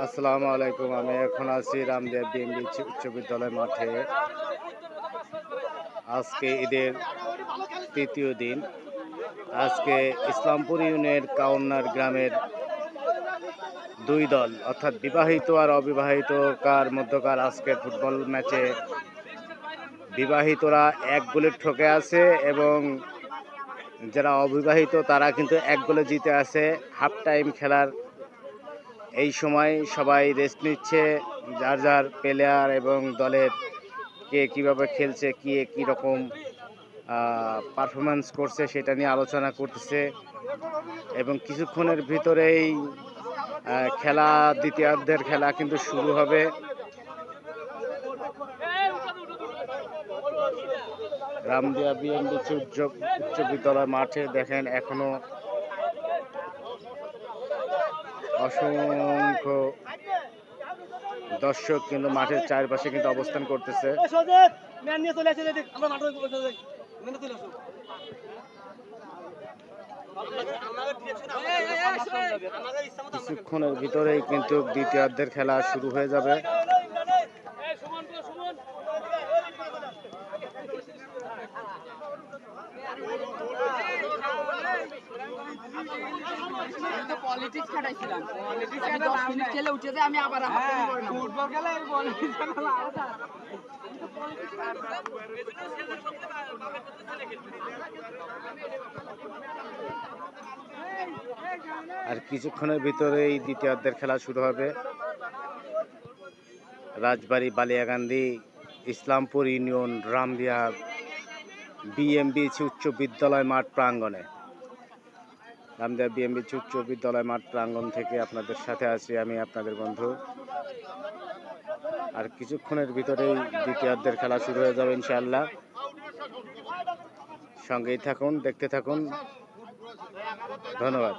আসসালামু আলাইকুম, আমি এখন আছি রামদেব বিএমবি উচ্চ বিদ্যালয় মাঠে। আজকে ঈদের তৃতীয় দিন। আজকে ইসলামপুর ইউনিয়নের কাউন্নার গ্রামের দুই দল, অর্থাৎ বিবাহিত আর অবিবাহিত কার মধ্যকার আজকের ফুটবল ম্যাচে বিবাহিতরা এক গোলে ঠকে আছে এবং যারা অবিবাহিত তারা কিন্তু এক গোলে জিতে আছে। হাফ টাইম খেলার এই সময় সবাই রেস্ট নিচ্ছে, যার যার প্লেয়ার এবং দলের কে কীভাবে খেলছে, কে কী রকম পারফরমেন্স করছে সেটা নিয়ে আলোচনা করতেছে এবং কিছুক্ষণের ভিতরেই খেলা, দ্বিতীয়ার্ধের খেলা কিন্তু শুরু হবে। রামদিয়া বিএমবি উচ্চ উচ্চ বিদ্যালয় মাঠে দেখেন এখনও অসংখ্য দর্শক কিন্তু মাঠের চারপাশে কিন্তু অবস্থান করতেছে। কিছুক্ষণের ভিতরেই কিন্তু দ্বিতীয়ার্ধের খেলা শুরু হয়ে যাবে। পলিটিক্স খাটাইছিলাম। পলিটিক্স খাটা দশ মিনিট খেলে উঠেছে আমি আবার ফুটবল খেলা পলিটিক্স খেলা আলাদা আর কিছুক্ষণের ভিতরেই দ্বিতীয়ার্ধের খেলা শুরু হবে। রাজবাড়ী বালিয়াকান্দি ইসলামপুর ইউনিয়ন রামদিয়া বিএমবি উচ্চ বিদ্যালয় মাঠ প্রাঙ্গণে। রামদিয়া বিএমবি চুচ্চ বিদ্যালয় মাঠ প্রাঙ্গণ থেকে আপনাদের সাথে আছি আমি আপনাদের বন্ধু। আর কিছুক্ষণের ভিতরেই দ্বিতীয়ার্ধের খেলা শুরু হয়ে যাবে ইনশাআল্লাহ। সঙ্গেই থাকুন, দেখতে থাকুন। ধন্যবাদ।